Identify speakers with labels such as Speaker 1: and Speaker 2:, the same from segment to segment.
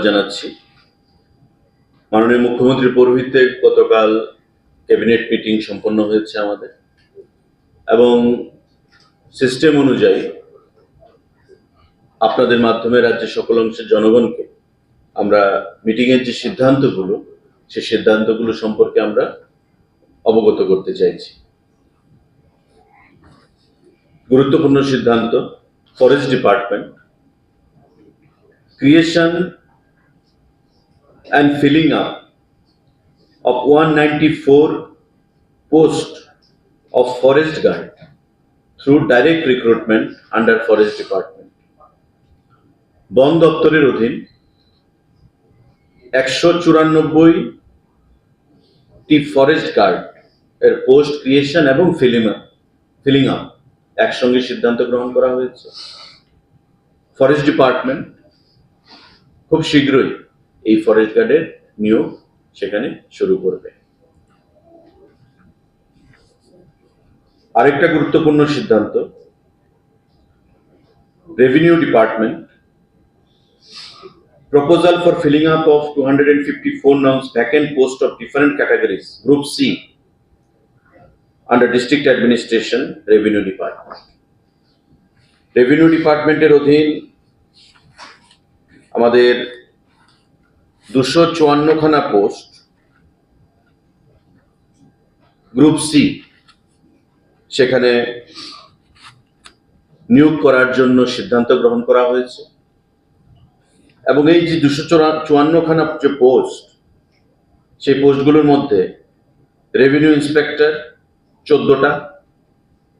Speaker 1: জানাচ্ছি। মাননীয় মুখ্যমন্ত্রীর পৌরোহিত্যে গতকাল ক্যাবিনেট মিটিং সম্পন্ন হয়েছে আমাদের এবং সিস্টেম অনুযায়ী আপনাদের মাধ্যমে রাজ্যের সকল অংশের জনগণকে আমরা মিটিংয়ের যে সিদ্ধান্তগুলো, সেই সিদ্ধান্তগুলো সম্পর্কে আমরা অবগত করতে চাইছি। গুরুত্বপূর্ণ সিদ্ধান্ত forest department creation and filling up of 194 posts of forest guard through direct recruitment under forest department. বন দপ্তরের অধীন একশো চুরানব্বই টি ফরেস্ট গার্ড এর পোস্ট ক্রিয়েশন এবং ফিলিং ফিলিং আপ একসঙ্গে সিদ্ধান্ত গ্রহণ করা হয়েছে। ফরেস্ট ডিপার্টমেন্ট খুব শীঘ্রই এই ফরেস্ট গার্ডের নিয়োগ সেখানে শুরু করবে আরেকটা গুরুত্বপূর্ণ সিদ্ধান্ত revenue department proposal for filling up of 254 nouns vacant post of different categories group c under district administration revenue department revenue ডিপার্টমেন্টের অধীন আমাদের দুশো চুয়ান্নখানা পোস্ট গ্রুপ সি সেখানে নিয়োগ করার জন্য সিদ্ধান্ত গ্রহণ করা হয়েছে। এবং এই যে দুশো চুয়ান্নখানা যে পোস্ট সেই পোস্টগুলোর মধ্যে রেভিনিউ ইন্সপেক্টর চোদ্দটা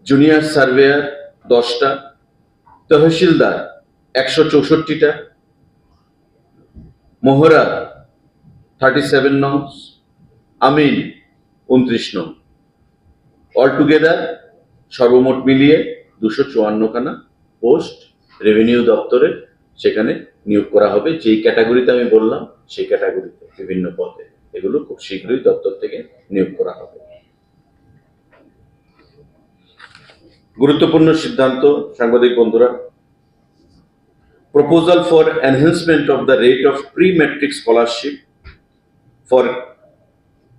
Speaker 1: জুনিয়র সার্ভেয়ার দশটা, তহসিলদার একশো চৌষট্টিটা মোহরা থার্টি সেভেন নংস আমিন, উনত্রিশ নং। অল টুগেদার সর্বমোট মিলিয়ে দুশো চুয়ান্নখানা পোস্ট রেভিনিউ দপ্তরে সেখানে নিয়োগ করা হবে। যেই ক্যাটাগরিতে আমি বললাম, সেই ক্যাটাগরিতে বিভিন্ন পদে। এগুলো খুব শীঘ্রই দপ্তর থেকে নিয়োগ করা হবে। গুরুত্বপূর্ণ সিদ্ধান্ত, সাংবাদিক বন্ধুরা proposal for enhancement of the rate of pre-matric scholarship for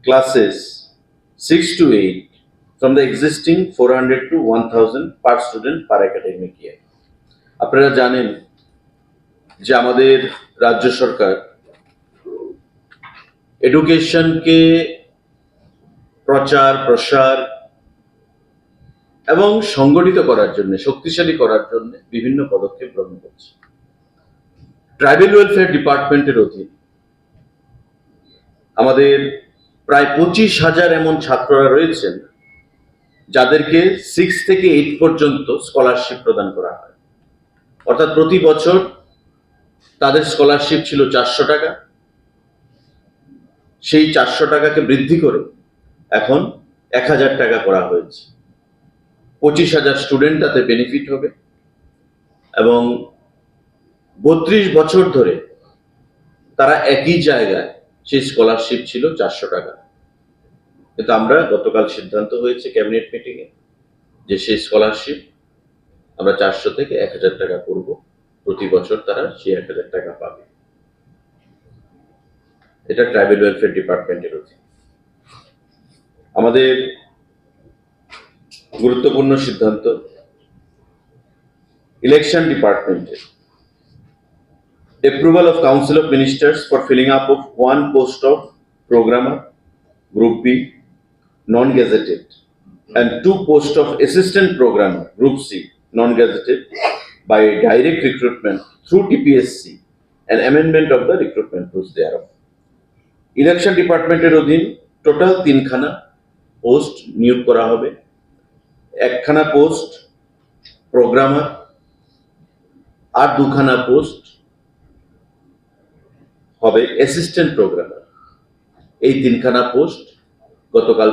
Speaker 1: classes 6 to 8 from the existing 400 to 1000 per student per academic year আপনারা জানেন যে আমাদের রাজ্য সরকার এডুকেশনকে প্রচার প্রসার এবং সংগঠিত করার জন্য শক্তিশালী করার জন্য বিভিন্ন পদক্ষেপ গ্রহণ করছে ট্রাইবেল ওয়েলফেয়ার ডিপার্টমেন্টের অধীন। আমাদের প্রায় পঁচিশ হাজার এমন ছাত্ররা রয়েছেন, যাদেরকে সিক্স থেকে এইট পর্যন্ত স্কলারশিপ প্রদান করা হয়। অর্থাৎ প্রতি বছর তাদের স্কলারশিপ ছিল চারশো টাকা। সেই চারশো টাকাকে বৃদ্ধি করে এখন এক হাজার টাকা করা হয়েছে। পঁচিশ হাজার স্টুডেন্ট তাতে বেনিফিট হবে এবং বত্রিশ বছর ধরে তারা একই জায়গায় সেই স্কলারশিপ ছিল চারশো টাকা। কিন্তু আমরা গতকাল সিদ্ধান্ত হয়েছে ক্যাবিনেট মিটিংয়ে যে সেই স্কলারশিপ আমরা চারশো থেকে এক হাজার টাকা করব। প্রতি বছর তারা সেই এক হাজার টাকা পাবে। এটা ট্রাইবেল ওয়েলফেয়ার ডিপার্টমেন্টের অধীন। আমাদের গুরুত্বপূর্ণ সিদ্ধান্ত ইলেকশন ডিপার্টমেন্টের approval of council of ministers for filling up of one post of programmer group b non-gazetted and two posts of assistant programmer group c non-gazetted by direct recruitment through tpsc and amendment of the recruitment rules thereof election ডিপার্টমেন্টের অধীন total তিনখানা post নিয়োগ করা হবে একখানা post programmer আর দুখানা post হবে assistant programmer এই তিনখানা পোস্ট গতকাল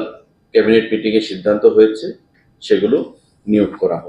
Speaker 1: ক্যাবিনেট মিটিংয়ে সিদ্ধান্ত হয়েছে, সেগুলো নিয়োগ করা হবে